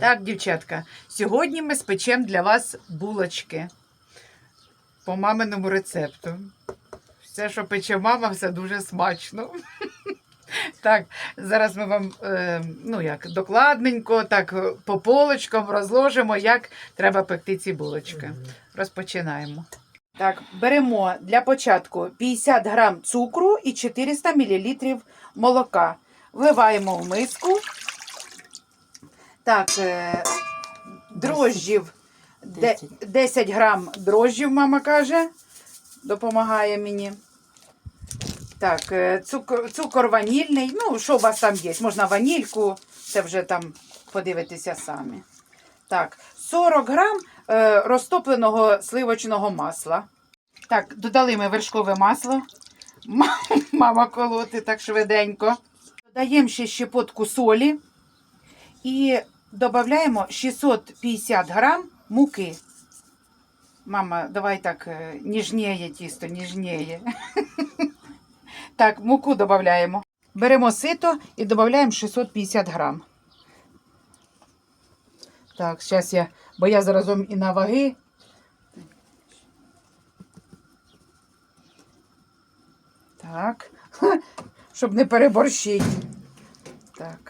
Так, дівчатка, сьогодні ми спечемо для вас булочки по маминому рецепту. Все, що пече мама, все дуже смачно. Так, зараз ми вам е, ну як, докладненько, так по полочкам розложимо, як треба пекти ці булочки. Розпочинаємо. Так, беремо для початку 50 грам цукру і 400 мл молока. Вливаємо в миску. Так, е, дрожжів де- Десять. 10 грам дрожжів, мама каже. Допомагає мені. Так, е, цукор, цукор ванільний. Ну, що у вас там є? Можна ванільку, це вже там подивитися самі. Так, 40 грам е, розтопленого сливочного масла. Так, додали ми вершкове масло. Мама колоти так швиденько. Додаємо ще щепотку солі і додаємо 650 грам муки. Мама, давай так е, ніжніє тісто, ніжніє. Так, муку додаємо. Беремо сито і додаємо 650 грам. Так, зараз я, бо я заразом і на ваги. Так, щоб не переборщити. Так.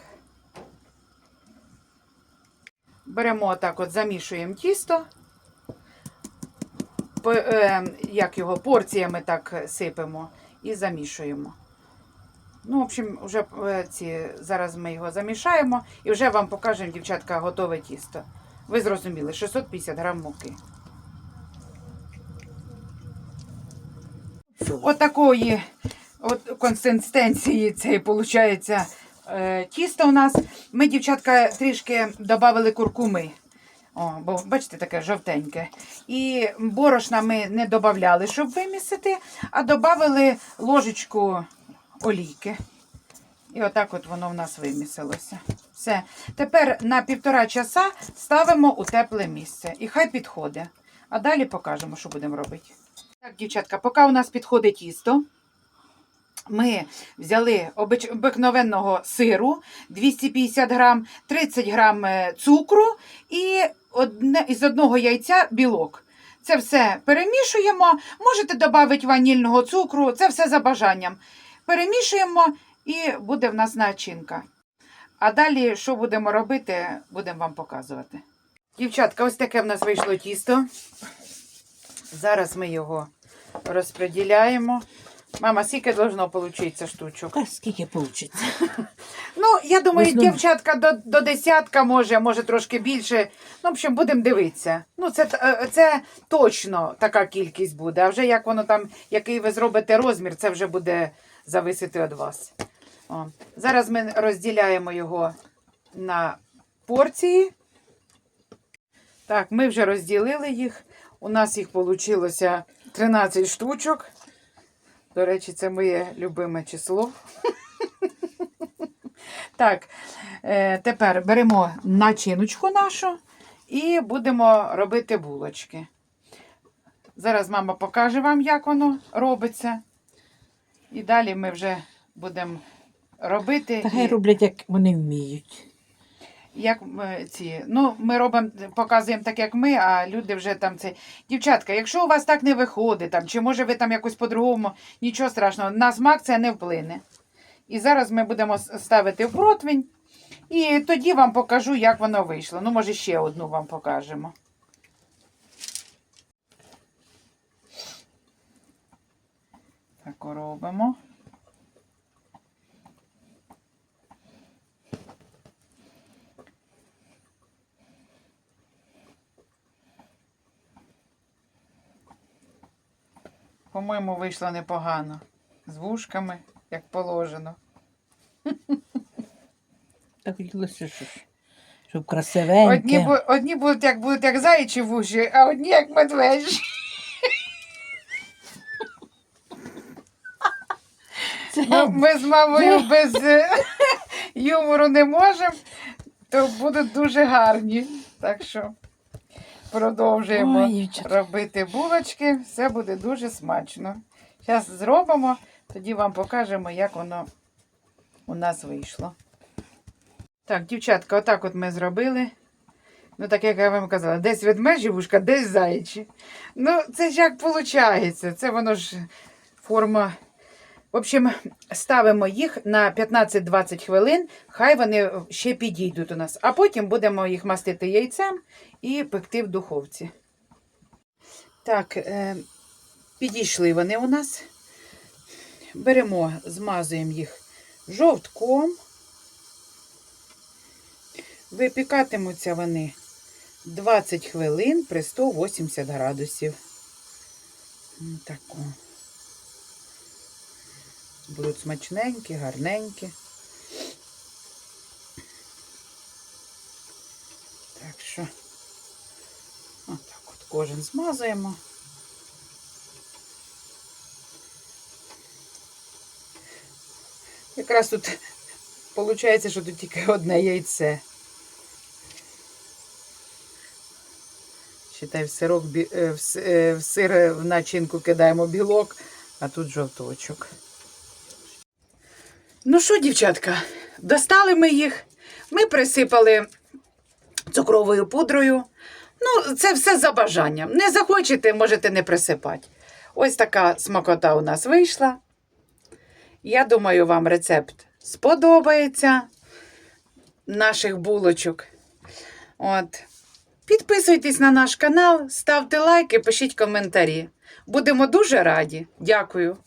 Беремо отак от, замішуємо тісто. Е, як його, порціями так сипемо і замішуємо. Ну, в общем, вже е, ці, зараз ми його замішаємо і вже вам покажемо, дівчатка, готове тісто. Ви зрозуміли, 650 грам муки. Отакої от консистенції цей виходить тісто у нас. Ми, дівчатка, трішки додали куркуми. О, бо бачите, таке жовтеньке. І борошна ми не додавали, щоб вимісити, а додали ложечку олійки. І отак от воно в нас вимісилося. Все. Тепер на півтора часа ставимо у тепле місце. І хай підходить. А далі покажемо, що будемо робити. Так, дівчатка, поки у нас підходить тісто, ми взяли обикновенного сиру 250 грам, 30 грам е, цукру і одне, із одного яйця білок. Це все перемішуємо. Можете додати ванільного цукру, це все за бажанням. Перемішуємо і буде в нас начинка. А далі, що будемо робити, будемо вам показувати. Дівчатка, ось таке в нас вийшло тісто. Зараз ми його розподіляємо. Мама, скільки должно получитися штучок? Та скільки вийде? Ну, я думаю, В дівчатка до, до десятка може, може трошки більше. Ну, в общем, будемо дивитися. Ну, це, е, це точно така кількість буде. А вже як воно там, який ви зробите розмір, це вже буде зависити від вас. О. Зараз ми розділяємо його на порції. Так, ми вже розділили їх. У нас їх вийшло 13 штучок. До речі, це моє любиме число. Так, е, тепер беремо начиночку нашу і будемо робити булочки. Зараз мама покаже вам, як воно робиться. І далі ми вже будемо робити. Та хай і- роблять, як вони вміють. Як ці. Ну, ми робимо, показуємо так, як ми, а люди вже там це. Дівчатка, якщо у вас так не виходить, там, чи може ви там якось по-другому, нічого страшного, на смак це не вплине. І зараз ми будемо ставити в противень. І тоді вам покажу, як воно вийшло. Ну, може, ще одну вам покажемо. Так робимо. По-моєму, вийшло непогано. З вушками, як положено. Так хотілося, щоб, щоб красивеньке. Одні, бу- одні будуть як будуть як заячі вуші, а одні як медвежі. Це- Ну, ми з мамою без е, юмору не можемо, то будуть дуже гарні. Так що продовжуємо Ой, робити булочки. Все буде дуже смачно. Зараз зробимо, тоді вам покажемо, як воно у нас вийшло. Так, дівчатка, отак от ми зробили. Ну, так як я вам казала, десь ведмежі вушка, десь заячі. Ну, це ж як виходить. Це воно ж форма. В общем, ставимо їх на 15-20 хвилин, хай вони ще підійдуть у нас. А потім будемо їх мастити яйцем і пекти в духовці. Так, е, підійшли вони у нас. Беремо, змазуємо їх жовтком. Випікатимуться вони 20 хвилин при 180 градусів. М, Тако. Будуть смачненькі, гарненькі. Так що, отак от кожен змазуємо. Якраз тут виходить, що тут тільки одне яйце. Считай, в сирок, е, в е, сир е, в начинку кидаємо білок, а тут жовточок. Ну що, дівчатка, достали ми їх. Ми присипали цукровою пудрою. Ну, це все за бажанням. Не захочете, можете не присипати. Ось така смакота у нас вийшла. Я думаю, вам рецепт сподобається наших булочок. От. Підписуйтесь на наш канал, ставте лайки, пишіть коментарі. Будемо дуже раді. Дякую.